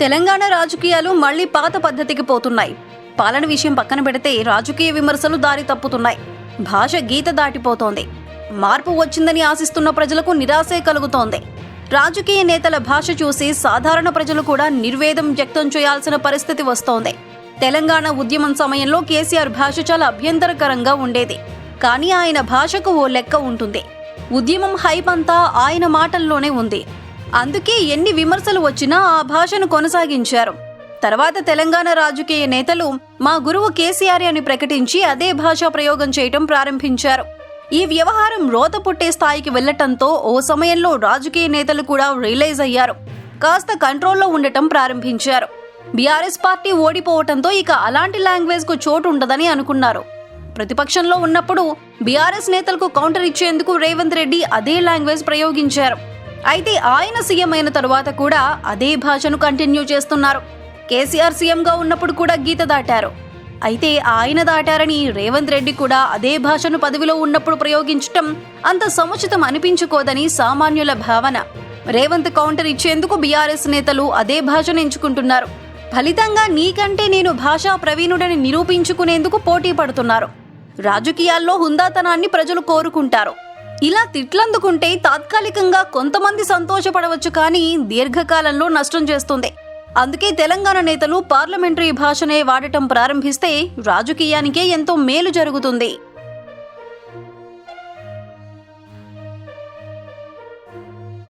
తెలంగాణ రాజకీయాలు మళ్ళీ పాత పద్ధతికి పోతున్నాయి. పాలన విషయం పక్కన పెడితే రాజకీయ విమర్శలు దారి తప్పుతున్నాయి. భాష గీత దాటిపోతోంది. మార్పు వచ్చిందని ఆశిస్తున్న ప్రజలకు నిరాశే కలుగుతోంది. రాజకీయ నేతల భాష చూసి సాధారణ ప్రజలు కూడా నిర్వేదం వ్యక్తం చేయాల్సిన పరిస్థితి వస్తోంది. తెలంగాణ ఉద్యమం సమయంలో కేసీఆర్ భాష చాలా అభ్యంతరకరంగా ఉండేది. కానీ ఆయన భాషకు ఓ లెక్క ఉంటుంది. ఉద్యమం హైప్ అంతా ఆయన మాటల్లోనే ఉంది. అందుకే ఎన్ని విమర్శలు వచ్చినా ఆ భాషను కొనసాగించారు. తర్వాత తెలంగాణ రాజకీయ నేతలు మా గురువు కేసీఆర్ అని ప్రకటించి అదే భాషా ప్రయోగం చేయటం ప్రారంభించారు. ఈ వ్యవహారం రోత పుట్టే స్థాయికి వెళ్ళటంతో ఓ సమయంలో రాజకీయ నేతలు కూడా రియలైజ్ అయ్యారు. కాస్త కంట్రోల్లో ఉండటం ప్రారంభించారు. బీఆర్ఎస్ పార్టీ ఓడిపోవటంతో ఇక అలాంటి లాంగ్వేజ్కు చోటు ఉండదని అనుకున్నారు. ప్రతిపక్షంలో ఉన్నప్పుడు బీఆర్ఎస్ నేతలకు కౌంటర్ ఇచ్చేందుకు రేవంత్ రెడ్డి అదే లాంగ్వేజ్ ప్రయోగించారు. అయితే ఆయన సీఎం అయిన తరువాత కూడా అదే భాషను కంటిన్యూ చేస్తున్నారు. కేసీఆర్ సీఎంగా ఉన్నప్పుడు కూడా గీత దాటారు. అయితే ఆయన దాటారని రేవంత్ రెడ్డి కూడా అదే భాషను పదవిలో ఉన్నప్పుడు ప్రయోగించటం అంత సముచితం అనిపించుకోదని సామాన్యుల భావన. రేవంత్ కౌంటర్ ఇచ్చేందుకు బీఆర్ఎస్ నేతలు అదే భాషను ఎంచుకుంటున్నారు. ఫలితంగా నీకంటే నేను భాషా ప్రవీణుడని నిరూపించుకునేందుకు పోటీ పడుతున్నారు. రాజకీయాల్లో హుందాతనాన్ని ప్రజలు కోరుకుంటారు. ఇలా తిట్లందుకుంటే తాత్కాలికంగా కొంతమంది సంతోషపడవచ్చు కానీ దీర్ఘకాలంలో నష్టం చేస్తుంది. అందుకే తెలంగాణ నేతలు పార్లమెంటరీ భాషనే వాడటం ప్రారంభిస్తే రాజకీయానికే ఎంతో మేలు జరుగుతుంది.